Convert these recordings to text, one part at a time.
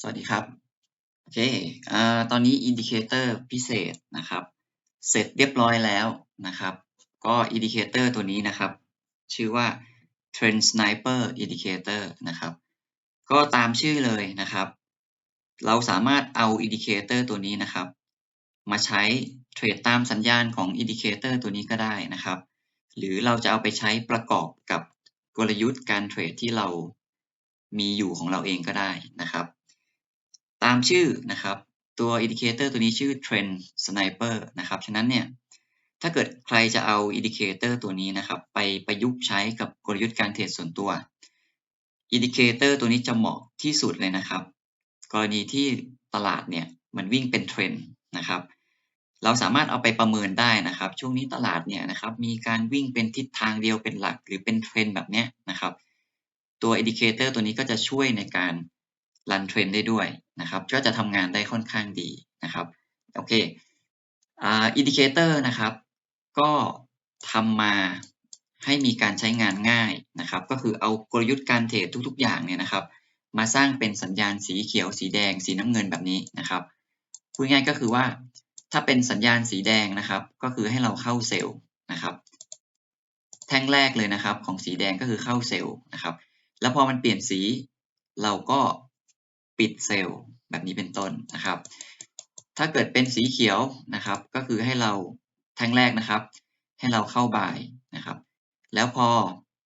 สวัสดีครับ โอเคอตอนนี้อินดิเคเตอร์พิเศษนะครับ เสร็จเรียบร้อยแล้วนะครับ ก็อินดิเคเตอร์ตัวนี้นะครับ ชื่อว่า Trend Sniper Indicator นะครับ ก็ตามชื่อเลยนะครับ เราสามารถเอาอินดิเคเตอร์ตัวนี้นะครับ มาใช้เทรดตามสัญญาณของอินดิเคเตอร์ตัวนี้ก็ได้นะครับ หรือเราจะเอาไปใช้ประกอบกับกลยุทธ์การเทรดที่เรามีอยู่ของเราเองก็ได้นะครับ ตามชื่อนะครับตัวอินดิเคเตอร์ตัวนี้ชื่อ Trend Sniper นะครับ ฉะนั้นเนี่ยถ้าเกิดใครจะเอาอินดิเคเตอร์ตัวนี้นะครับ ไปประยุกต์ใช้กับกลยุทธ์การเทรดส่วนตัวอินดิเคเตอร์ตัวนี้จะเหมาะที่สุดเลยนะครับ กรณีที่ตลาดเนี่ยมันวิ่งเป็นเทรนด์นะครับ เราสามารถเอาไปประเมินได้นะครับ ช่วงนี้ตลาดเนี่ยนะครับ มีการวิ่งเป็นทิศทางเดียวเป็นหลักหรือเป็นเทรนด์แบบเนี้ยนะครับ ตัวอินดิเคเตอร์ตัวนี้ก็จะช่วยในการ รันเทรนได้ด้วยนะครับ ก็จะทำงานได้ค่อนข้างดีนะครับโอเคอินดิเคเตอร์นะครับ ก็ทำมาให้มีการใช้งานง่ายนะครับ ก็คือเอากลยุทธ์การเทรดทุก ๆ อย่างเนี่ยนะครับ มาสร้างเป็นสัญญาณสีเขียว สีแดง สีน้ำเงินแบบนี้นะครับพูดง่ายก็คือว่าถ้าเป็นสัญญาณสีแดงนะครับ ก็คือให้เราเข้าเซลล์นะครับ แท่งแรกเลยนะครับ ของสีแดงก็คือเข้าเซลล์นะครับ แล้วพอมันเปลี่ยนสีเราก็ ปิดเซลล์แบบนี้เป็นต้นนะครับ ถ้าเกิดเป็นสีเขียวนะครับ ก็คือให้เราแท่งแรกนะครับ ให้เราเข้าบายนะครับ แล้วพอ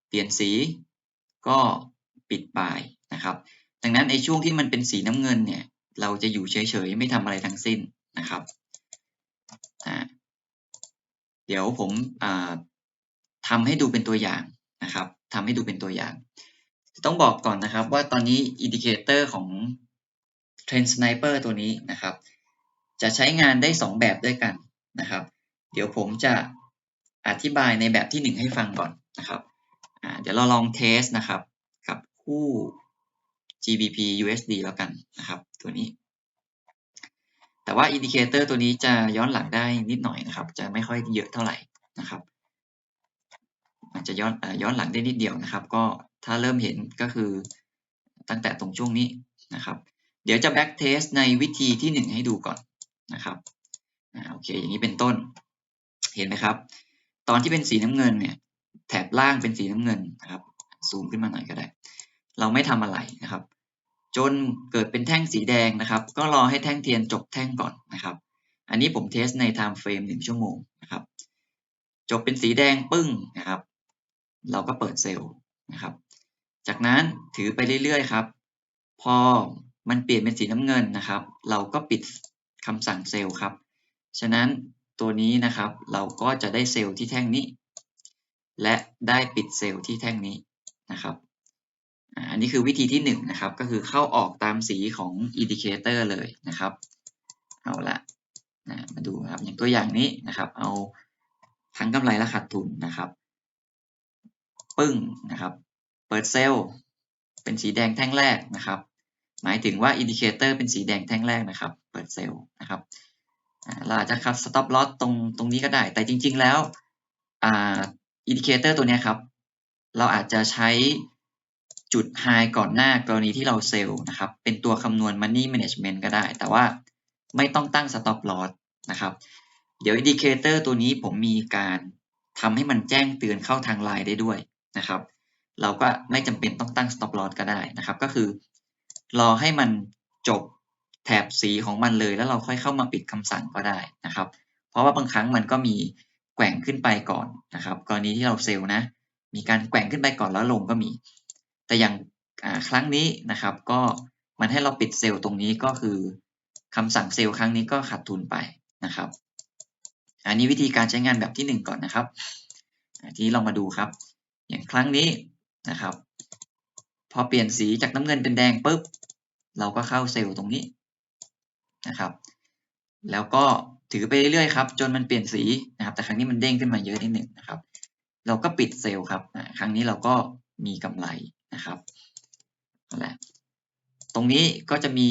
เปลี่ยนสีก็ปิดบายนะครับ ดังนั้นในช่วงที่มันเป็นสีน้ำเงินเนี่ย เราจะอยู่เฉยๆไม่ทำอะไรทั้งสิ้นนะครับเดี๋ยวผมทำให้ดูเป็นตัวอย่างนะครับทำให้ดูเป็นตัวอย่าง ต้องบอกก่อนนะครับว่าตอนนี้อินดิเคเตอร์ของ Trend Sniper ตัวนี้นะครับ จะใช้งานได้ 2 แบบด้วยกันนะครับ เดี๋ยวผมจะอธิบายในแบบที่ 1 ให้ฟังก่อนนะครับเดี๋ยวเราลองเทสนะครับกับคู่ GBP USD แล้วกันนะครับตัวนี้ แต่ว่าอินดิเคเตอร์ตัวนี้จะย้อนหลังได้นิดหน่อยนะครับ จะไม่ค่อยเยอะเท่าไหร่นะครับอาจจะย้อนย้อนหลังได้นิดเดียวนะครับ ก็ ถ้าเริ่มเห็นก็คือตั้งแต่ตรงช่วงนี้นะครับ เดี๋ยวจะแบ็กเทสในวิธีที่ 1 ให้ดูก่อนนะครับโอเคอย่างนี้เป็นต้น เห็นไหมครับ ตอนที่เป็นสีน้ำเงินเนี่ยแถบล่างเป็นสีน้ำเงินนะครับ ซูมขึ้นมาหน่อยก็ได้ เราไม่ทำอะไรนะครับ จนเกิดเป็นแท่งสีแดงนะครับ ก็รอให้แท่งเทียนจบแท่งก่อนนะครับ อันนี้ผมเทสใน time frame 1 ชั่วโมงนะครับ จบเป็นสีแดงปึ้งนะครับ เราก็เปิดเซลล์นะครับ จากนั้นถือไปเรื่อยๆครับ พอมันเปลี่ยนเป็นสีน้ำเงินนะครับ เราก็ปิดคำสั่งเซลล์ครับ ฉะนั้นตัวนี้นะครับเราก็จะได้เซลล์ที่แท่งนี้ และได้ปิดเซลล์ที่แท่งนี้นะครับอันนี้คือวิธีที่1นนะครับก็คือเข้าออกตามสีของอินดิเคเตอร์เลยนะครับ เอาละนะมาดูครับอย่างตัวอย่างนี้นะครับ เอาทั้งกำไรและขาดทุนนะครับ ปึ้งนะครับ เปิดเซลล์เป็นสีแดงแท่งแรกนะครับ หมายถึงว่าอินดิเคเตอร์เป็นสีแดงแท่งแรกนะครับ เปิดเซลล์นะครับเราอาจจะคัดสต็อปลอสตรงตรงนี้ก็ได้ แต่จริง ๆ แล้วอินดิเคเตอร์ตัวนี้ครับ เราอาจจะใช้จุดไฮก่อนหน้ากรณีที่เราเซลล์นะครับ เป็นตัวคำนวณ Money Management ก็ได้ แต่ว่าไม่ต้องตั้ง Stop Loss นะครับ เดี๋ยวอินดิเคเตอร์ตัวนี้ผมมีการทำให้มันแจ้งเตือนเข้าทางไลน์ได้ด้วยนะครับ เราก็ไม่จำเป็นต้องตั้ง stop loss ก็ได้นะครับ ก็คือ รอให้มันจบแถบสีของมันเลย แล้วเราค่อยเข้ามาปิดคำสั่งก็ได้นะครับ เพราะว่าบางครั้งมันก็มีแกว่งขึ้นไปก่อนนะครับ กรณีที่เราเซลล์นะ มีการแกว่งขึ้นไปก่อนแล้วลงก็มี แต่อย่างครั้งนี้นะครับ ก็มันให้เราปิดเซลล์ตรงนี้ก็คือคำสั่งเซลล์ครั้งนี้ก็ขาดทุนไปนะครับ อันนี้วิธีการใช้งานแบบที่ 1 ก่อนนะครับ ทีนี้ลองมาดูครับ อย่างครั้งนี้ นะครับ พอเปลี่ยนสีจากน้ำเงินเป็นแดงปุ๊บ เราก็เข้าเซลล์ตรงนี้นะครับ แล้วก็ถือไปเรื่อยๆครับ จนมันเปลี่ยนสีนะครับ แต่ครั้งนี้มันเด้งขึ้นมาเยอะนิดหนึ่งนะครับ เราก็ปิดเซลล์ครับ ครั้งนี้เราก็มีกำไรนะครับนั่นแหละตรงนี้ก็จะมี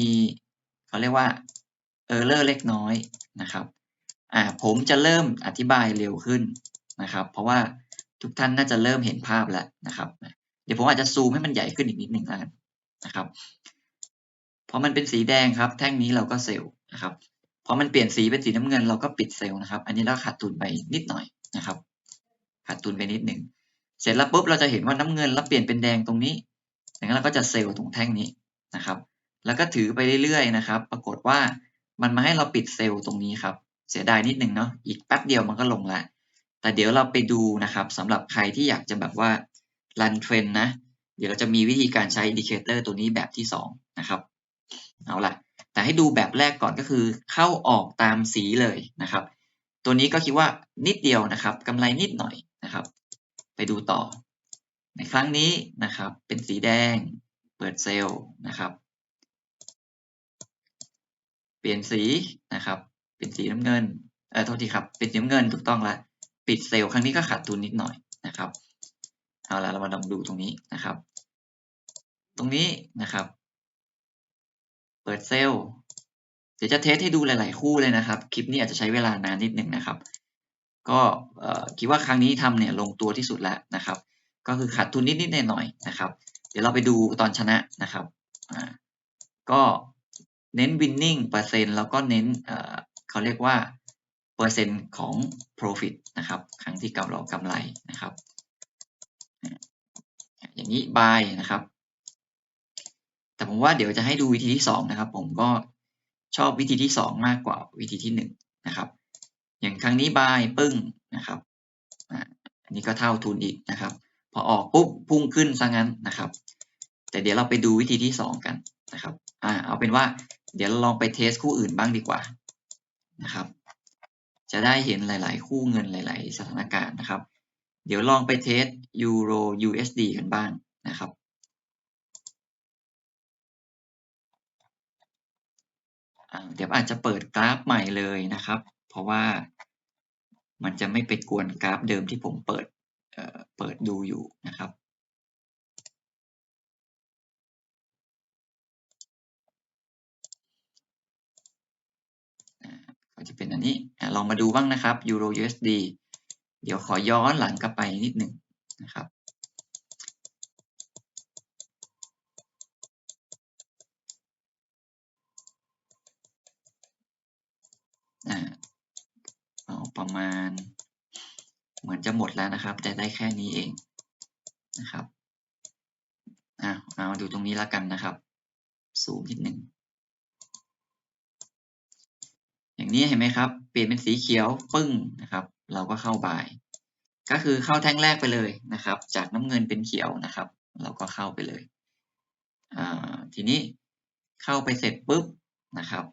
เขาเรียกว่าเออร์เลอร์เล็กน้อยนะครับอ่าผมจะเริ่มอธิบายเร็วขึ้นนะครับ เพราะว่าทุกท่านน่าจะเริ่มเห็นภาพแล้วนะครับ ดี๋ยวผมอาจจะซูมให้มันใหญ่ขึ้นอีกนิดหนึ่งแล้วกันนะครับพอมันเป็นสีแดงครับ แท่งนี้เราก็เซลล์นะครับพอมันเปลี่ยนสีเป็นสีน้ำเงินเราก็ปิดเซลล์นะครับ อันนี้เราขาดทุนไปนิดหน่อยนะครับ ขาดทุนไปนิดหนึ่งเสร็จแล้วปุ๊บเราจะเห็นว่าน้ำเงินแล้วเปลี่ยนเป็นแดงตรงนี้ดังนั้นเราก็จะเซลล์ตรงแท่งนี้นะครับ แล้วก็ถือไปเรื่อยๆนะครับ ปรากฏว่ามันมาให้เราปิดเซลล์ตรงนี้ครับ เสียดายนิดนึงเนาะอีกแป๊บเดียวมันก็ลงล้วแต่เดี๋ยวเราไปดูนะครับสำหรับใครที่อยากจะแบบว่า รันเทรนนะ เดี๋ยวเราจะมีวิธีการใช้อินดิเคเตอร์ตัวนี้แบบที่ 2 นะครับ เอาล่ะ แต่ให้ดูแบบแรกก่อนก็คือ เข้าออกตามสีเลยนะครับ ตัวนี้ก็คิดว่านิดเดียวนะครับกำไรนิดหน่อยนะครับ ไปดูต่อ ในครั้งนี้นะครับ เป็นสีแดง เปิดเซลล์นะครับ เปลี่ยนสีนะครับ เป็นสีน้ำเงิน เออโทษทีครับ เป็นสีน้ำเงินถูกต้องละ ปิดเซลล์ครั้งนี้ก็ขาดทุนนิดหน่อยนะครับ เอาละเรามาลองดูตรงนี้นะครับ ตรงนี้นะครับ เปิดเซลล์เดี๋ยวจะเทสให้ดูหลาย ๆ คู่เลยนะครับ คลิปนี้อาจจะใช้เวลานานนิดหนึ่งนะครับ ก็คิดว่าครั้งนี้ทำเนี่ยลงตัวที่สุดแล้วนะครับ ก็คือขาดทุนนิด ๆ หน่อย ๆ นะครับ เดี๋ยวเราไปดูตอนชนะนะครับก็เน้น winning เปอร์เซ็นต์แล้วก็เน้นเขาเรียกว่า เปอร์เซ็นต์ของ profit นะครับ ครั้งที่กำเรากำไรนะครับ อย่างนี้ by นะครับ แต่ผมว่าเดี๋ยวจะให้ดูวิธีที่2นะครับ ผมก็ชอบวิธีที่ 2 มากกว่าวิธีที่ 1 นะครับ อย่างครั้งนี้ by ปึ้งนะครับอันนี้ก็เท่าทุนอีกนะครับ พอออกปุ๊บพุ่งขึ้นซะงั้นนะครับ แต่เดี๋ยวเราไปดูวิธีที่ 2 กันนะครับอ่าเอาเป็นว่าเดี๋ยวเราลองไปเทสคู่อื่นบ้างดีกว่านะครับ จะได้เห็นหลาย ๆ คู่เงินหลาย ๆ สถานการณ์นะครับ เดี๋ยวลองไปเทสยูโร USD กันบ้างนะครับ เดี๋ยวอาจจะเปิดกราฟใหม่เลยนะครับ เพราะว่ามันจะไม่ไปกวนกราฟเดิมที่ผมเปิดเเปิดดูอยู่นะครับก็จะเป็นอันนี้ลองมาดูบ้างนะครับ Euro USD เดี๋ยวขอย้อนหลังกลับไปนิดหนึ่งนะครับ เอาประมาณ เหมือนจะหมดแล้วนะครับ แต่ได้แค่นี้เองนะครับอ่ามาดูตรงนี้แล้วกันนะครับ สูงนิดหนึ่งอย่างนี้เห็นไหมครับ เปลี่ยนเป็นสีเขียวปึ้งนะครับ เราก็เข้าบาย ก็คือเข้าแท่งแรกไปเลยนะครับ จากน้ำเงินเป็นเขียวนะครับ เราก็เข้าไปเลยทีนี้เข้าไปเสร็จปุ๊บนะครับ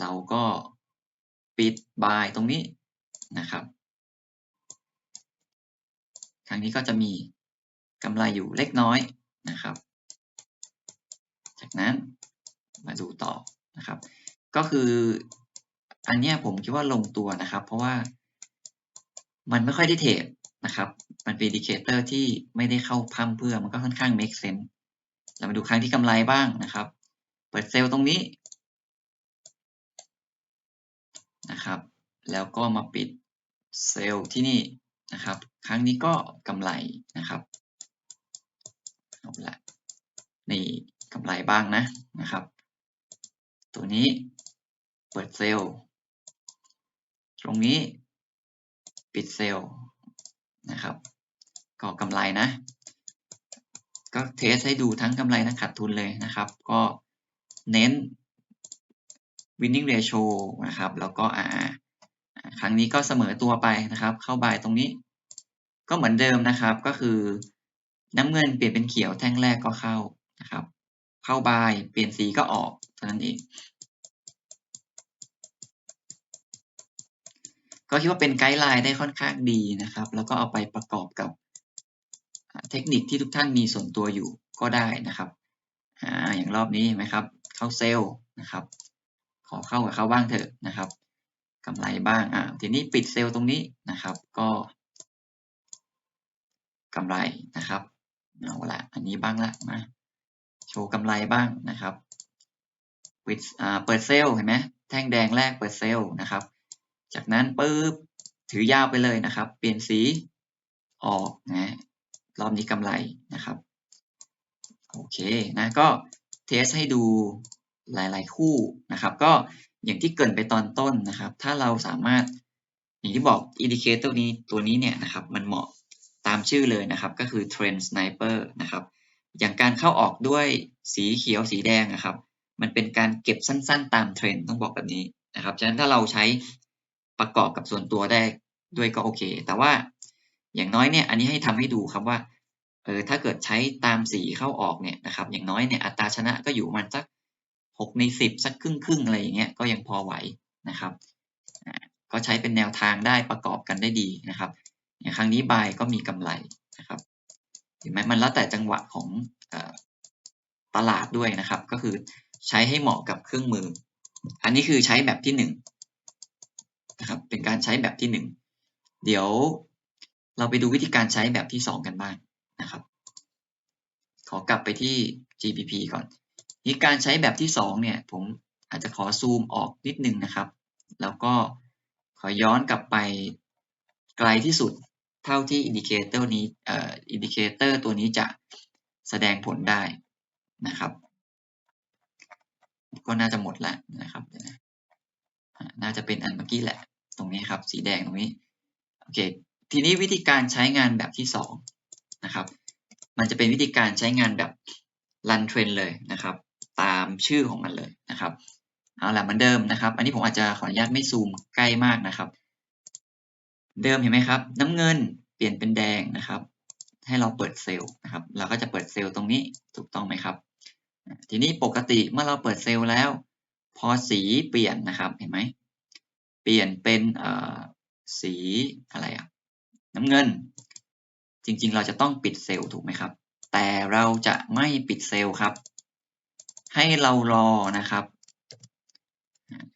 เราก็ปิดบายตรงนี้นะครับครั้งนี้ก็จะมีกำไรอยู่เล็กน้อยนะครับ จากนั้นมาดูต่อนะครับ ก็คือ อันนี้ผมคิดว่าลงตัวนะครับ เพราะว่ามันไม่ค่อยได้เทรดนะครับ มันเป็นดิเคเตอร์ที่ไม่ได้เข้าพัมเพื่อมันก็ค่อนข้าง make sense เรามาดูครั้งที่กำไรบ้างนะครับ เปิดเซลล์ตรงนี้นะครับ แล้วก็มาปิดเซลล์ที่นี่นะครับ ครั้งนี้ก็กำไรนะครับเอาละนี่กำไรบ้างนะนะครับ ตัวนี้เปิดเซลล์ ตรงนี้ปิดเซลล์นะครับก็กำไรนะ ก็เทสให้ดูทั้งกำไรและขาดทุนเลยนะครับ ก็เน้น winning ratio นะครับ แล้วก็ RR ครั้งนี้ก็เสมอตัวไปนะครับ เข้าบายตรงนี้ ก็เหมือนเดิมนะครับ ก็คือน้ำเงินเปลี่ยนเป็นเขียวแท่งแรกก็เข้านะครับ เข้าบายเปลี่ยนสีก็ออกเท่านั้นเอง ก็คิดว่าเป็นไกด์ไลน์ได้ค่อนข้างดีนะครับ แล้วก็เอาไปประกอบกับเทคนิคที่ทุกท่านมีส่วนตัวอยู่ก็ได้นะครับออย่างรอบนี้เห็นไหมครับ เข้าเซลล์นะครับ ขอเข้ากับเขาบ้างเถอะนะครับกำไรบ้างอ่าทีนี้ปิดเซลล์ตรงนี้นะครับ ก็กำไรนะครับเอาละอันนี้บ้างละนะโชว์กำไรบ้างนะครับวิดเปิดเซลล์เห็นไหมแท่งแดงแรกเปิดเซลล์นะครับ จากนั้นปุ๊บถือยาวไปเลยนะครับ เปลี่ยนสีออกนะรอบนี้กำไรนะครับโอเคนะก็เทสให้ดูหลาย ๆ คู่นะครับ ก็อย่างที่เกินไปตอนต้นนะครับ ถ้าเราสามารถอย่างที่บอกอินดิเคเตอร์นี้ตัวนี้เนี่ยนะครับมันเหมาะตามชื่อเลยนะครับก็คือ Trend Sniper นะครับอย่างการเข้าออกด้วยสีเขียวสีแดงนะครับ มันเป็นการเก็บสั้น ๆ ตามเทรนด์ต้องบอกแบบนี้นะครับฉะนั้นถ้าเราใช้ ประกอบกับส่วนตัวได้ด้วยก็โอเค แต่ว่าอย่างน้อยเนี่ยอันนี้ให้ทำให้ดูครับว่าเออถ้าเกิดใช้ตามสีเข้าออกเนี่ยนะครับ อย่างน้อยเนี่ยอัตราชนะก็อยู่มันสักหกในสิบสักครึ่งครึ่งอะไรอย่างเงี้ยก็ยังพอไหวนะครับก็ใช้เป็นแนวทางได้ประกอบกันได้ดีนะครับ อย่างครั้งนี้บายก็มีกำไรนะครับเห็นไหมมันแล้วแต่จังหวะของตลาดด้วยนะครับ ก็คือใช้ให้เหมาะกับเครื่องมือ อันนี้คือใช้แบบที่หนึ่ง นะครับ เป็นการใช้แบบที่หนึ่งเดี๋ยวเราไปดูวิธีการใช้แบบที่สองกันบ้างนะครับ ขอกลับไปที่ GPP ก่อนนี่การใช้แบบที่สองเนี่ย ผมอาจจะขอซูมออกนิดนึงนะครับ แล้วก็ขอย้อนกลับไปไกลที่สุดเท่าที่อินดิเคเตอร์นี้เอ่ออินดิเคเตอร์ตัวนี้จะแสดงผลได้นะครับ ก็น่าจะหมดแล้วนะครับ น่าจะเป็นอันเมื่อกี้แหละ ตรงนี้ครับ สีแดงตรงนี้โอเคทีนี้วิธีการใช้งานแบบที่สองนะครับมันจะเป็นวิธีการใช้งานแบบ run trend เลยนะครับ ตามชื่อของมันเลยนะครับเอาละเหมือนเดิมนะครับ อันนี้ผมอาจจะขออนุญาตไม่ซูมใกล้มากนะครับ เดิมเห็นไหมครับ น้ำเงินเปลี่ยนเป็นแดงนะครับ ให้เราเปิดเซลล์นะครับ เราก็จะเปิดเซลล์ตรงนี้ถูกต้องไหมครับ ทีนี้ปกติเมื่อเราเปิดเซลล์แล้ว พอสีเปลี่ยนนะครับเห็นไหม เปลี่ยนเป็นสีอะไรอะน้ำเงิน จริงๆ เราจะต้องปิดเซลล์ถูกไหมครับ แต่เราจะไม่ปิดเซลล์ครับ ให้เรารอนะครับ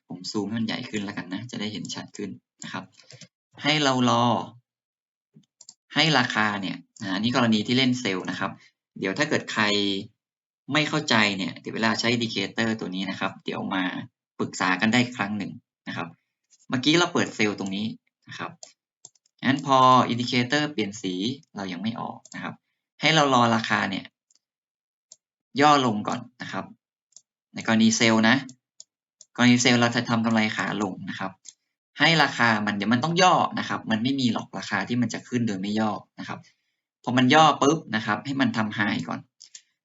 ผมซูมให้มันใหญ่ขึ้นแล้วกันนะ จะได้เห็นชัดขึ้นนะครับ ให้เรารอ ให้ราคาเนี่ยอันนี้กรณีที่เล่นเซลล์นะครับ เดี๋ยวถ้าเกิดใครไม่เข้าใจเนี่ย เดี๋ยวเวลาใช้ดิเคเตอร์ตัวนี้นะครับ เดี๋ยวมาปรึกษากันได้ครั้งหนึ่งนะครับ เมื่อกี้เราเปิดเซลล์ตรงนี้นะครับงั้นพออินดิเคเตอร์เปลี่ยนสีเรายังไม่ออกนะครับ ให้เรารอราคาเนี่ย ย่อลงก่อนนะครับ ในกรณีเซลล์นะ กรณีเซลล์เราจะทำกำไรขาลงนะครับ ให้ราคามันเดี๋ยวมันต้องย่อนะครับ มันไม่มีหรอกราคาที่มันจะขึ้นโดยไม่ย่อนะครับพอมันย่อปุ๊บนะครับ ให้มันทำไฮก่อน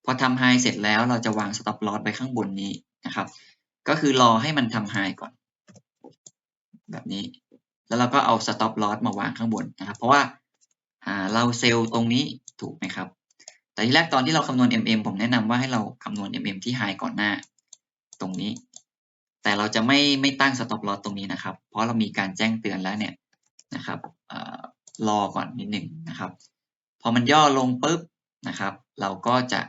พอทำไฮเสร็จแล้วเราจะวางสต็อปลอสไปข้างบนนี้นะครับ ก็คือรอให้มันทำไฮก่อน แบบนี้ แล้วเราก็เอา stop loss มาวางข้างบนนะครับ เพราะว่าเราเซลล์ตรงนี้ถูกไหมครับ แต่ที่แรกตอนที่เราคำนวณ mm ผมแนะนำว่าให้เราคำนวณ mm ที่ high ก่อนหน้า ตรงนี้ แต่เราจะไม่ไม่ตั้ง stop loss ตรงนี้นะครับ เพราะเรามีการแจ้งเตือนแล้วเนี่ยนะครับรอก่อนนิดหนึ่งนะครับ พอมันย่อลงปุ๊บนะครับ เราก็จะ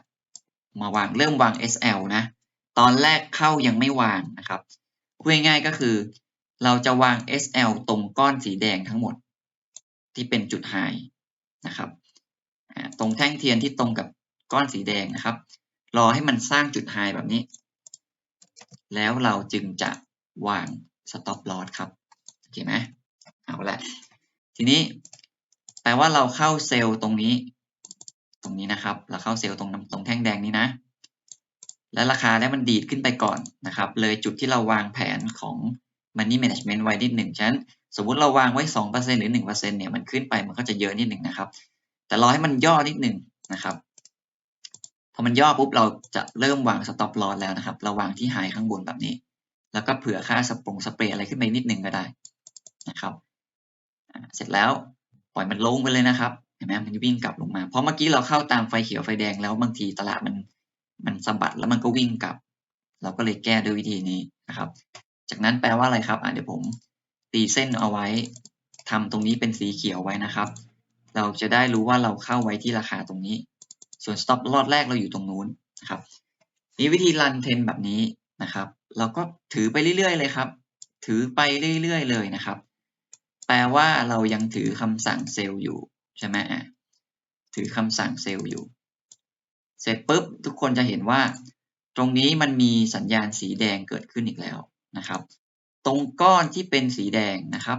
มาวางเริ่มวาง SL นะ ตอนแรกเข้ายังไม่วางนะครับพูดง่ายๆก็คือ เราจะวาง SL ตรงก้อนสีแดงทั้งหมด ที่เป็นจุดไฮนะครับตรงแท่งเทียนที่ตรงกับก้อนสีแดงนะครับ รอให้มันสร้างจุดไฮแบบนี้ แล้วเราจึงจะวาง stop loss ครับโอเคไหมเอาละทีนี้แปลว่าเราเข้าเซลล์ตรงนี้ ตรงนี้นะครับ เราเข้าเซลล์ตรงตรงแท่งแดงนี้นะ และราคาแล้วมันดีดขึ้นไปก่อนนะครับ เลยจุดที่เราวางแผนของ Money Management ไว้นิดหนึ่งฉะนั้นสมมติเราวางไว้ 2%หรือ 1%เนี่ยมันขึ้นไปมันก็จะเยอะนิดหนึ่งนะครับ แต่รอให้มันย่อนิดหนึ่งนะครับ พอมันย่อปุ๊บเราจะเริ่มวาง stop loss แล้วนะครับ เราวางที่ high ข้างบนแบบนี้ แล้วก็เผื่อค่าสปงสเปรย์อะไรขึ้นไปนิดหนึ่งก็ได้นะครับเสร็จแล้วปล่อยมันลงไปเลยนะครับเห็นไหมมันวิ่งกลับลงมาเพราะเมื่อกี้เราเข้าตามไฟเขียวไฟแดงแล้วบางทีตลาดมันมันสะบัดแล้วมันก็วิ่งกลับ เราก็เลยแก้ด้วยวิธีนี้นะครับ จากนั้นแปลว่าอะไรครับอะเดี๋ยวผมตีเส้นเอาไว้ทำตรงนี้เป็นสีเขียวไว้นะครับ เราจะได้รู้ว่าเราเข้าไว้ที่ราคาตรงนี้ ส่วน stop loss แรกเราอยู่ตรงนู้นนะครับนี่วิธีรันเทนแบบนี้นะครับ เราก็ถือไปเรื่อยๆเลยครับ ถือไปเรื่อยๆเลยนะครับ แปลว่าเรายังถือคำสั่งเซลล์อยู่ใช่ไหมถือคำสั่งเซลล์อยู่ เสร็จปุ๊บทุกคนจะเห็นว่า ตรงนี้มันมีสัญญาณสีแดงเกิดขึ้นอีกแล้ว นะครับ ตรงก้อนที่เป็นสีแดงนะครับ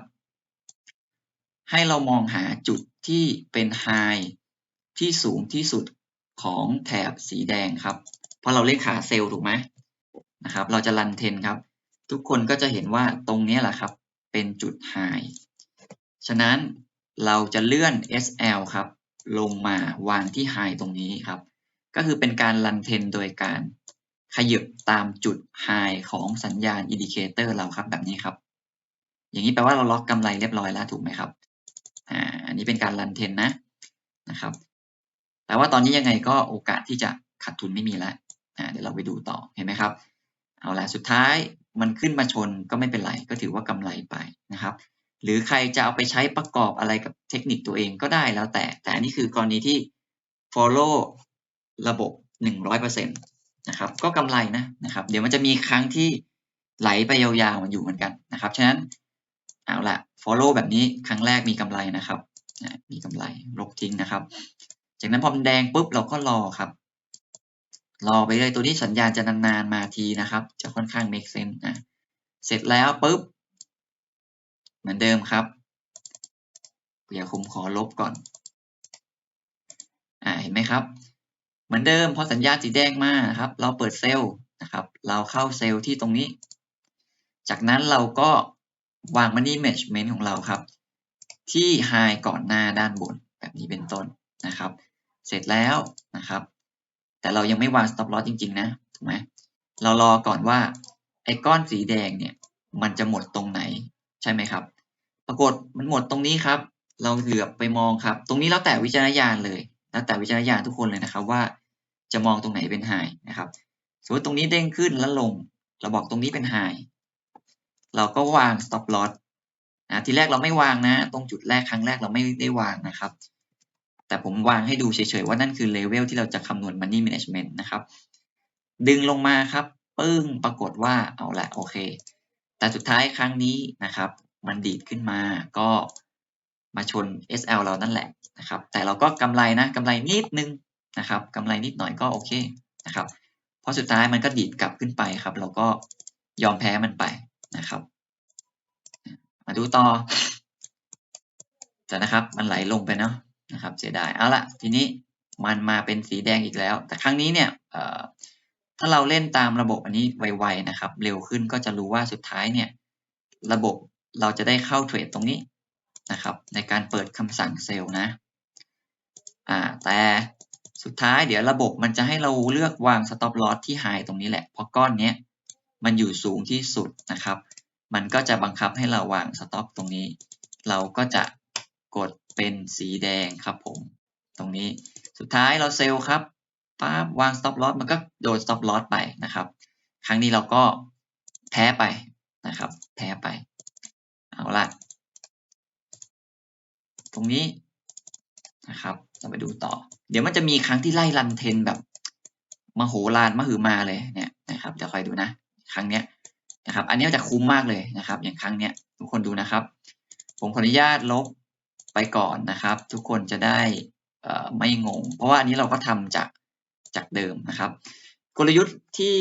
ให้เรามองหาจุดที่เป็นไฮที่สูงที่สุดของแถบสีแดงครับ เพราะเราเล่นขาเซลล์ถูกไหมนะครับ เราจะรันเทนครับ ทุกคนก็จะเห็นว่าตรงนี้แหละครับ เป็นจุด High ฉะนั้นเราจะเลื่อน SL ครับ ลงมาวางที่ High ตรงนี้ครับ ก็คือเป็นการรันเทนโดยการ ขยับตามจุด High ของสัญญาณอินดิเคเตอร์เราครับแบบนี้ครับ อย่างนี้แปลว่าเราล็อกกำไรเรียบร้อยแล้วถูกไหมครับอ่าอันนี้เป็นการรันเทนนะนะครับ แต่ว่าตอนนี้ยังไงก็โอกาสที่จะขาดทุนไม่มีแล้วอ่าเดี๋ยวเราไปดูต่อเห็นไหมครับ เอาละสุดท้ายมันขึ้นมาชนก็ไม่เป็นไรก็ถือว่ากำไรไปนะครับ หรือใครจะเอาไปใช้ประกอบอะไรกับเทคนิคตัวเองก็ได้แล้วแต่ แต่อันนี้คือกรณีที่ follow ระบบ 100%น นะครับ ก็กำไรนะนะครับ เดี๋ยวมันจะมีครั้งที่ไหลไปยาวๆมันอยู่เหมือนกันนะครับ ฉะนั้นเอาละ follow แบบนี้ครั้งแรกมีกำไรนะครับ มีกำไรลบทิ้งนะครับ จากนั้นพอมันแดงปุ๊บเราก็รอครับ รอไปเลยตัวนี้สัญญาณจะนานๆมาทีนะครับ จะค่อนข้าง make sense อะเสร็จแล้วปุ๊บเหมือนเดิมครับเดี๋ยวผมขอลบก่อน อ่าเห็นไหมครับ มือนเดิมพอสัญญาณสีแดงมาครับ เราเปิดเซลล์นะครับ เราเข้าเซลล์ที่ตรงนี้ จากนั้นเราก็วาง money management ของเราครับ ที่ high ก่อนหน้าด้านบนแบบนี้เป็นต้นนะครับ เสร็จแล้วนะครับ แต่เรายังไม่วาง stop loss จริง ๆ นะถูกไหมเรารอก่อนว่าไอ้ก้อนสีแดงเนี่ยมันจะหมดตรงไหนใช่ไหมครับ ปรากฏมันหมดตรงนี้ครับ เราเหลือบไปมองครับ ตรงนี้แล้วแต่วิจารณญาณเลย แล้วแต่วิจารณญาณทุกคนเลยนะครับว่า จะมองตรงไหนเป็นไฮนะครับ สมมติตรงนี้เด้งขึ้นแล้วลง เราบอกตรงนี้เป็นไฮเราก็วาง stop loss นะทีแรกเราไม่วางนะ ตรงจุดแรกครั้งแรกเราไม่ได้วางนะครับ แต่ผมวางให้ดูเฉยๆ ว่านั่นคือเลเวลที่เราจะคำนวณ money management นะครับ ดึงลงมาครับปึ้งปรากฏว่าเอาละโอเค แต่สุดท้ายครั้งนี้นะครับ มันดีดขึ้นมาก็มาชน SL เรานั่นแหละนะครับ แต่เราก็กำไรนะกำไรนิดนึง นะครับกำไรนิดหน่อยก็โอเคนะครับเพราะสุดท้ายมันก็ดีดกลับขึ้นไปครับ เราก็ยอมแพ้มันไปนะครับ มาดูต่อแต่นะครับ มันไหลลงไปเนาะนะครับเสียดายเอาละทีนี้มันมาเป็นสีแดงอีกแล้ว แต่ครั้งนี้เนี่ยถ้าเราเล่นตามระบบอันนี้ไวๆนะครับ เร็วขึ้นก็จะรู้ว่าสุดท้ายเนี่ย ระบบเราจะได้เข้าเทรดตรงนี้นะครับ ในการเปิดคำสั่งเซลล์นะแต่ สุดท้ายเดี๋ยวระบบมันจะให้เราเลือกวาง stop loss ที่ high ตรงนี้แหละ เพราะก้อนนี้มันอยู่สูงที่สุดนะครับ มันก็จะบังคับให้เราวาง stop ตรงนี้ เราก็จะกดเป็นสีแดงครับผม ตรงนี้ สุดท้ายเราเซลล์ครับปั๊บวาง stop loss มันก็โดน stop loss ไปนะครับ ครั้งนี้เราก็แพ้ไปนะครับ แพ้ไป เอาละตรงนี้นะครับ เราไปดูต่อ เดี๋ยวมันจะมีครั้งที่ไล่รันเทนแบบมโหฬารมหือมาเลยเนี่ยนะครับจะคอยดูนะ ครั้งเนี้ยนะครับ อันนี้จะคุ้มมากเลยนะครับ อย่างครั้งเนี้ยทุกคนดูนะครับ ผมขออนุญาตลบไปก่อนนะครับ ทุกคนจะได้ไม่งง เพราะว่าอันนี้เราก็ทำจากจากเดิมนะครับ กลยุทธ์ที่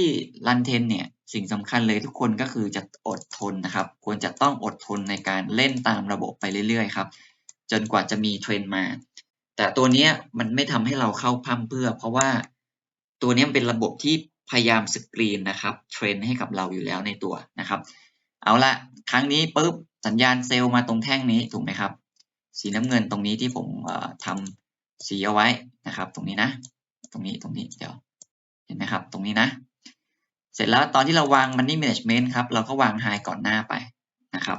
รันเทนเนี่ยสิ่งสำคัญเลยทุกคนก็คือจะอดทนนะครับ ควรจะต้องอดทนในการเล่นตามระบบไปเรื่อยๆครับ จนกว่าจะมีเทรนมา แต่ตัวนี้มันไม่ทำให้เราเข้าพั่มเพื่อ เพราะว่าตัวนี้เป็นระบบที่พยายามสกรีนนะครับเทรนให้กับเราอยู่แล้วในตัวนะครับ เอาละครั้งนี้ปุ๊บสัญญาณเซลล์มาตรงแท่งนี้ถูกไหมครับ สีน้ำเงินตรงนี้ที่ผมทำสีเอาไว้นะครับ ตรงนี้นะ ตรงนี้ตรงนี้เดี๋ยวเห็นไหมครับ ตรงนี้นะ เสร็จแล้วตอนที่เราวาง money management ครับเราก็วาง high ก่อนหน้าไปนะครับ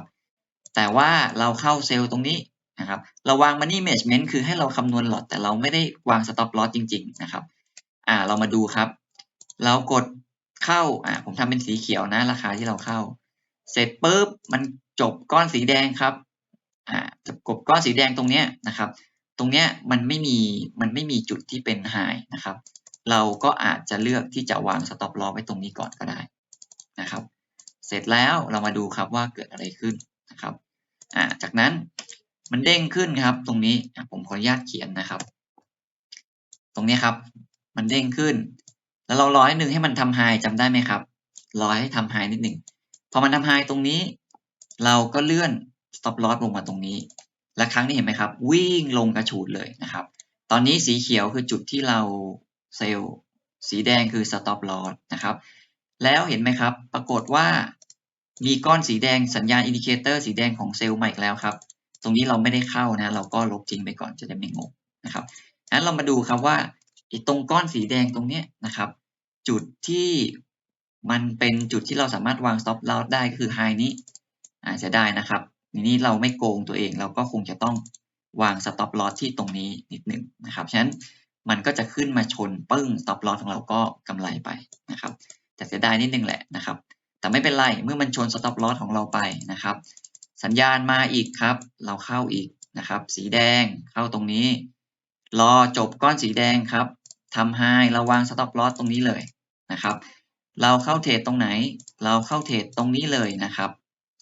แต่ว่าเราเข้าเซลล์ตรงนี้ นะครับเราวาง money management คือให้เราคำนวณหลอดแต่เราไม่ได้วาง stop loss จริง ๆ นะครับ อ่าเรามาดูครับ เรากดเข้าอ่าผมทำเป็นสีเขียวนะ ราคาที่เราเข้า เสร็จปุ๊บมันจบก้อนสีแดงครับอ่าจบก้อนสีแดงตรงเนี้ยนะครับ ตรงเนี้ยมันไม่มีมันไม่มีจุดที่เป็น high นะครับ เราก็อาจจะเลือกที่จะวาง stop loss ไว้ตรงนี้ก่อนก็ได้นะครับ เสร็จแล้วเรามาดูครับว่าเกิดอะไรขึ้นนะครับอ่าจากนั้น มันเด้งขึ้นครับ ตรงนี้ผมขออนุญาตเขียนนะครับ ตรงนี้ครับ มันเด้งขึ้น แล้วเรารอให้หนึ่งให้มันทำไฮจำได้ไหมครับรอยให้ทำไฮนิดหนึ่งพอมันทำไฮตรงนี้ เราก็เลื่อน stop loss ลงมาตรงนี้ และครั้งนี้เห็นไหมครับ วิ่งลงกระฉูดเลยนะครับ ตอนนี้สีเขียวคือจุดที่เราเซลล์สีแดงคือ stop loss นะครับ แล้วเห็นไหมครับ ปรากฏว่ามีก้อนสีแดงสัญญาณอินดิเคเตอร์สีแดงของเซลล์ใหม่อีกแล้วครับ ตรงนี้เราไม่ได้เข้านะ เราก็ลบทิ้งไปก่อนจะได้ไม่งงนะครับงั้นเรามาดูครับว่าไอ้ตรงก้อนสีแดงตรงเนี้ยนะครับ จุดที่มันเป็นจุดที่เราสามารถวาง stop loss ได้คือ high นี้อาจจะได้นะครับทีนี้เราไม่โกงตัวเองเราก็คงจะต้องวาง stop loss ที่ตรงนี้นิดหนึ่งนะครับฉะนั้นมันก็จะขึ้นมาชนปึ้ง stop loss ของเราก็กำไรไปนะครับแต่เสียดายนิดนึงแหละนะครับ แต่ไม่เป็นไรเมื่อมันชน stop loss ของเราไปนะครับ สัญญาณมาอีกครับ เราเข้าอีกนะครับ สีแดงเข้าตรงนี้ รอจบก้อนสีแดงครับทำไฮเราวาง stop loss ตรงนี้เลยนะครับ เราเข้าเทรดตรงไหน เราเข้าเทรดตรงนี้เลยนะครับ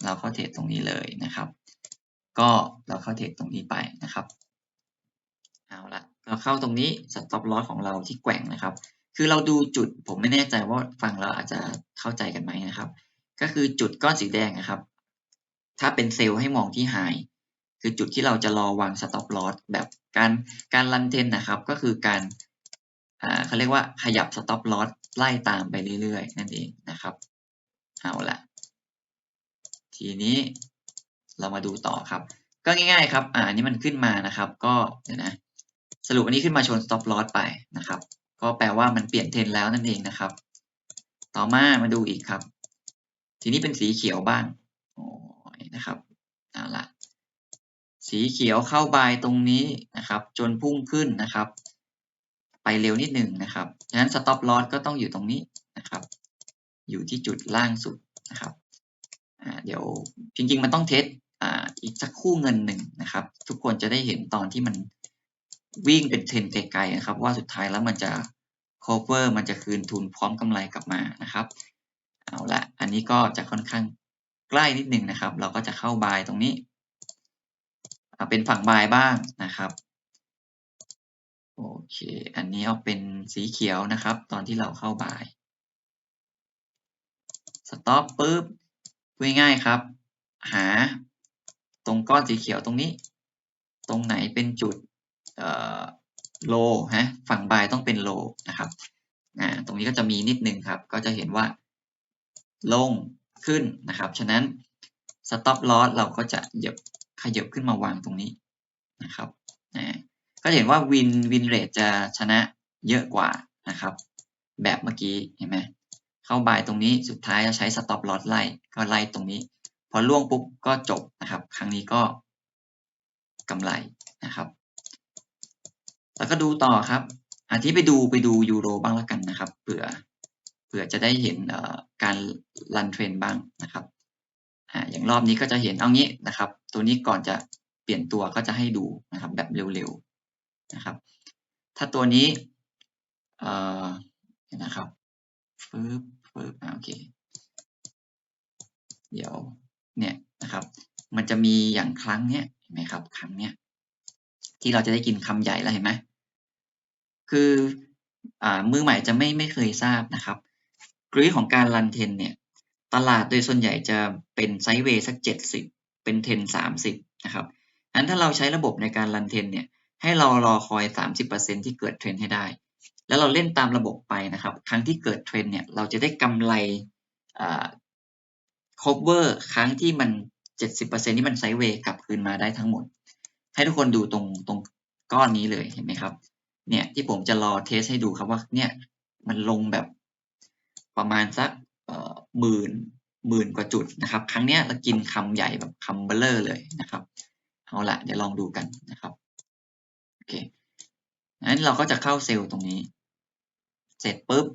เราเข้าเทรดตรงนี้เลยนะครับ ก็เราเข้าเทรดตรงนี้ไปนะครับ เอาละเราเข้าตรงนี้ stop loss ของเราที่แกว่งนะครับ คือเราดูจุดผมไม่แน่ใจว่าฟังเราอาจจะเข้าใจกันไหมนะครับ ก็คือจุดก้อนสีแดงนะครับ ถ้าเป็นเซลล์ให้มองที่ไฮคือจุดที่เราจะรอวาง stop loss แบบการการรันเทนนะครับ ก็คือการเขาเรียกว่าขยับ stop loss ไล่ตามไปเรื่อยๆ นั่นเองนะครับเอาละทีนี้เรามาดูต่อครับ ก็ง่ายๆครับอ่านี่มันขึ้นมานะครับ ก็เดี๋ยวนะสรุปอันนี้ขึ้นมาชน stop loss ไปนะครับ ก็แปลว่ามันเปลี่ยนเทรนแล้วนั่นเองนะครับ ต่อมามาดูอีกครับ ทีนี้เป็นสีเขียวบ้างโอ้ นะครับเอาละสีเขียวเข้าบายตรงนี้นะครับ จนพุ่งขึ้นนะครับ ไปเร็วนิดหนึ่งนะครับฉะนั้น stop loss ก็ต้องอยู่ตรงนี้นะครับ อยู่ที่จุดล่างสุดนะครับอ่าเดี๋ยวจริงๆมันต้องเทสอ่าอีกสักคู่เงินหนึ่งนะครับ ทุกคนจะได้เห็นตอนที่มันวิ่งเป็นเทรนไกลๆนะครับ ว่าสุดท้ายแล้วมันจะ cover มันจะคืนทุนพร้อมกำไรกลับมานะครับ เอาละอันนี้ก็จะค่อนข้าง ใกล้นิดนึงนะครับ เราก็จะเข้าบายตรงนี้ เป็นฝั่งบายบ้างนะครับ โอเค อันนี้เอาเป็นสีเขียวนะครับ ตอนที่เราเข้าบายสต็อปปุ๊บพูดง่ายๆครับ หาตรงก้อนสีเขียวตรงนี้ ตรงไหนเป็นจุดโลฮะฝั่งบายต้องเป็นโลนะครับอ่าตรงนี้ก็จะมีนิดนึงครับ ก็จะเห็นว่า ลง ขึ้นนะครับ ฉะนั้น stop loss เราก็จะเหยียบขยับขึ้นมาวางตรงนี้นะครับนะก็เห็นว่าวินวินเรทจะชนะเยอะกว่านะครับ แบบเมื่อกี้เห็นไหมเข้าบายตรงนี้สุดท้ายจะใช้ stop loss ไล่ก็ไล่ตรงนี้ พอล่วงปุ๊บก็จบนะครับ ครั้งนี้ก็กำไรนะครับ แล้วก็ดูต่อครับอันที่ไปดูไปดูยูโรบ้างแล้วกันนะครับเผื่อ ผื่อจะได้เห็นการรันเทรนบ้างนะครับอย่างรอบนี้ก็จะเห็นเอางี้นะครับ ตัวนี้ก่อนจะเปลี่ยนตัวก็จะให้ดูนะครับแบบเร็วๆนะครับ ถ้าตัวนี้นะครับฟึบฟึบโอเค เดี๋ยวเนี่ยนะครับ มันจะมีอย่างครั้งเนี้ยเห็นไหมครับ ครั้งเนี้ยที่เราจะได้กินคำใหญ่แล้วเห็นไหมคืออมือใหม่จะไม่ไม่เคยทราบนะครับ กรีของการรันเทนเนี่ย ตลาดโดยส่วนใหญ่จะเป็นไซด์เวย์สัก 70 เป็นเทน30 นะครับงั้นถ้าเราใช้ระบบในการรันเทนเนี่ย ให้เรารอคอย 30%ที่เกิดเทรนให้ได้ แล้วเราเล่นตามระบบไปนะครับ ครั้งที่เกิดเทรนเนี่ย เราจะได้กำไรครอ่า cover ครั้งที่มัน 70%ที่มันไซด์เวย์กลับคืนมาได้ทั้งหมด ให้ทุกคนดูตรงตรงก้อนนี้เลยเห็นไหมครับ เนี่ยที่ผมจะรอเทสให้ดูครับว่าเนี่ยมันลงแบบ ประมาณสักหมื่นหมื่นกว่าจุดนะครับ ครั้งนี้เรากินคำใหญ่แบบคำเบลเลอร์เลยนะครับ เอาละเดี๋ยวลองดูกันนะครับโอเคงั้นเราก็จะเข้าเซลล์ตรงนี้ เสร็จปุ๊บ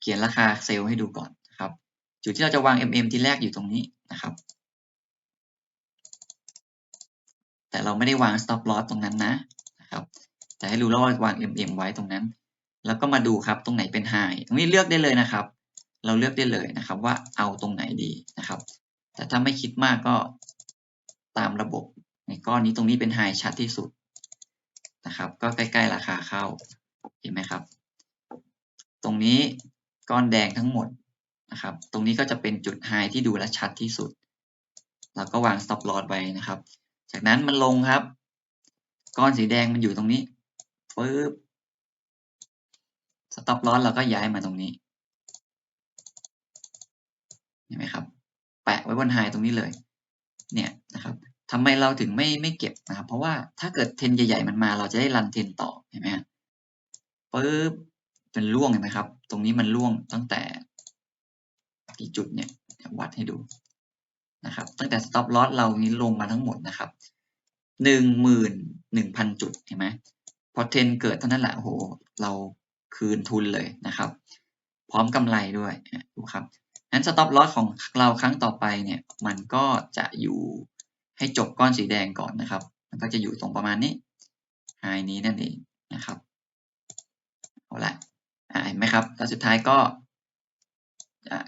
เขียนราคาเซลล์ให้ดูก่อนนะครับ จุดที่เราจะวาง MM ที่แรกอยู่ตรงนี้นะครับ แต่เราไม่ได้วาง stop loss ตรงนั้นนะนะครับ แต่ให้รู้แล้วว่าวาง MM ไว้ตรงนั้น แล้วก็มาดูครับตรงไหนเป็น high ตรงนี้เลือกได้เลยนะครับ เราเลือกได้เลยนะครับว่าเอาตรงไหนดีนะครับ แต่ถ้าไม่คิดมากก็ตามระบบในก้อนนี้ตรงนี้เป็นไฮชัดที่สุดนะครับ ก็ใกล้ๆราคาเข้าเห็นไหมครับ ตรงนี้ก้อนแดงทั้งหมดนะครับ ตรงนี้ก็จะเป็นจุดไฮที่ดูแลชัดที่สุดเราก็วาง stop loss ไว้นะครับ จากนั้นมันลงครับ ก้อนสีแดงมันอยู่ตรงนี้ปึ๊บ stop loss เราก็ย้ายมาตรงนี้เห็นไหมครับ แปะไว้บนไฮตรงนี้เลย เนี่ยนะครับทำไมเราถึงไม่ไม่เก็บนะครับ เพราะว่าถ้าเกิดเทนใหญ่ๆมันมา เราจะได้รันเทนต่อเห็นไหมฮะปึ๊บเป็นล่วงเห็นไหมครับ ตรงนี้มันล่วงตั้งแต่กี่จุดเนี่ยวัดให้ดูนะครับ ตั้งแต่ stop loss เรานี้ลงมาทั้งหมดนะครับหนึ่งหมื่นหนึ่งพันจุดเห็นไหมพอเทนเกิดเท่านั้นแหละโห เรา คืนทุนเลยนะครับ พร้อมกำไรด้วยดูครับนั้น stop loss ของเราครั้งต่อไปเนี่ยมันก็จะอยู่ให้จบก้อนสีแดงก่อนนะครับ มันก็จะอยู่ตรงประมาณนี้ไฮนี้นั่นเองนะครับเอาละเห็นไหมครับแล้วสุดท้ายก็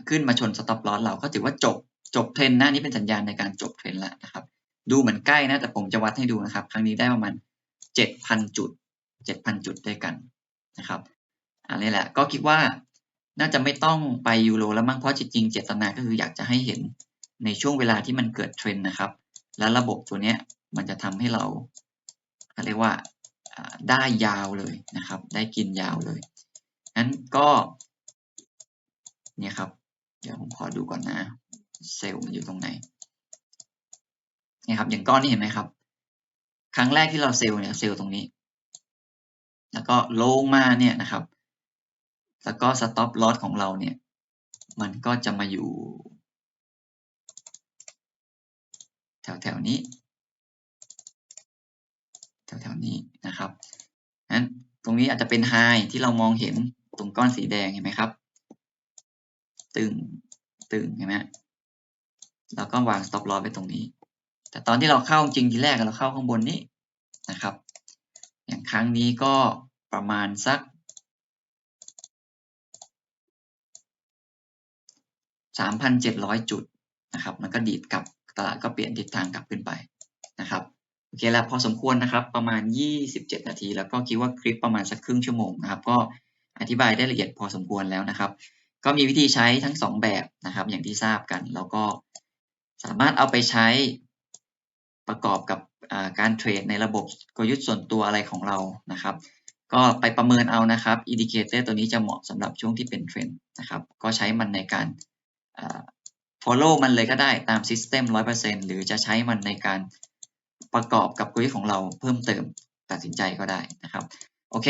ขึ้นมาชน stop loss เราก็ถือว่าจบจบเทรนนะนี่เป็นสัญญาณในการจบเทรนแล้วนะครับ ดูเหมือนใกล้นะแต่ผมจะวัดให้ดูนะครับ ครั้งนี้ได้ประมาณ7,000 จุด 7,000 จุดด้วยกันนะครับ อันนี้แหละ ก็คิดว่าน่าจะไม่ต้องไปยูโรแล้วมั้งเพราะจริงๆเจตนาก็คืออยากจะให้เห็นในช่วงเวลาที่มันเกิดเทรนนะครับ แล้วระบบตัวนี้มันจะทำให้เราเรียกว่าได้ยาวเลยนะครับ ได้กินยาวเลยนั้นก็เนี่ยครับ เดี๋ยวผมขอดูก่อนนะ เซลล์มันอยู่ตรงไหนเนี่ยครับอย่างก้อนนี้เห็นไหมครับ ครั้งแรกที่เราเซลล์เนี่ยเซลล์ตรงนี้ แล้วก็ลงมาเนี่ยนะครับ แล้วก็สต็อปลอสของเราเนี่ย มันก็จะมาอยู่ แถวๆนี้ แถวๆนี้นะครับนั้นตรงนี้อาจจะเป็นไฮที่เรามองเห็นตรงก้อนสีแดงเห็นไหมครับ ตึง ตึงเห็นไหมแล้วก็วาง stop loss ไปตรงนี้ แต่ตอนที่เราเข้าจริงทีแรกเราเข้าข้างบนนี้นะครับ อย่างครั้งนี้ก็ประมาณสัก 3,700 จุดนะครับ มันก็ดีดกลับตลาดก็เปลี่ยนทิศทางกลับขึ้นไปนะครับโอเคแล้วพอสมควรนะครับประมาณ 27 นาที แล้วก็คิดว่าคลิปประมาณสักครึ่งชั่วโมงนะครับ ก็อธิบายได้ละเอียดพอสมควรแล้วนะครับ ก็มีวิธีใช้ทั้ง 2 แบบนะครับ อย่างที่ทราบกัน แล้วก็สามารถเอาไปใช้ประกอบกับการเทรดในระบบกลยุทธ์ส่วนตัวอะไรของเรานะครับ ก็ไปประเมินเอานะครับอินดิเคเตอร์ตัวนี้จะเหมาะสำหรับช่วงที่เป็นเทรนด์นะครับ ก็ใช้มันในการ follow มันเลยก็ได้ตาม system 100%หรือจะใช้มันในการประกอบกับกลยุทธ์ของเราเพิ่มเติมตัดสินใจก็ได้นะครับโอเค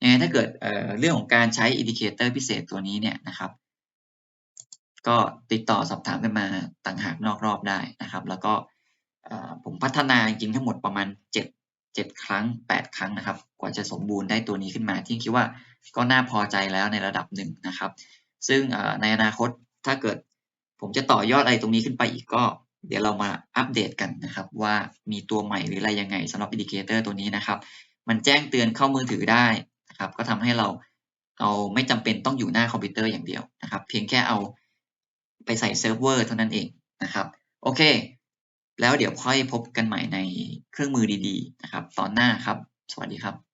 ยังไงถ้าเกิดเเรื่องของการใช้อินดิเคเตอร์พิเศษตัวนี้เนี่ยนะครับ ก็ติดต่อสอบถามกันมาต่างหากนอกรอบได้นะครับ แล้วก็ผมพัฒนาจริงทั้งหมดประมาณ 7 7 ครั้ง 8 ครั้งนะครับ กว่าจะสมบูรณ์ได้ตัวนี้ขึ้นมา ที่คิดว่าก็น่าพอใจแล้วในระดับหนึ่งนะครับ ซึ่งในอนาคตถ้าเกิด ผมจะต่อยอดอะไรตรงนี้ขึ้นไปอีกก็ เดี๋ยวเรามาอัปเดตกันนะครับ ว่ามีตัวใหม่หรืออะไรยังไงสำหรับอินดิเคเตอร์ตัวนี้นะครับ มันแจ้งเตือนเข้ามือถือได้นะครับ ก็ทำให้เราเอาไม่จำเป็นต้องอยู่หน้าคอมพิวเตอร์อย่างเดียวนะครับ เพียงแค่เอาไปใส่เซิร์ฟเวอร์เท่านั้นเองนะครับ โอเค แล้วเดี๋ยวค่อยพบกันใหม่ในเครื่องมือดีๆ นะครับ ตอนหน้าครับ สวัสดีครับ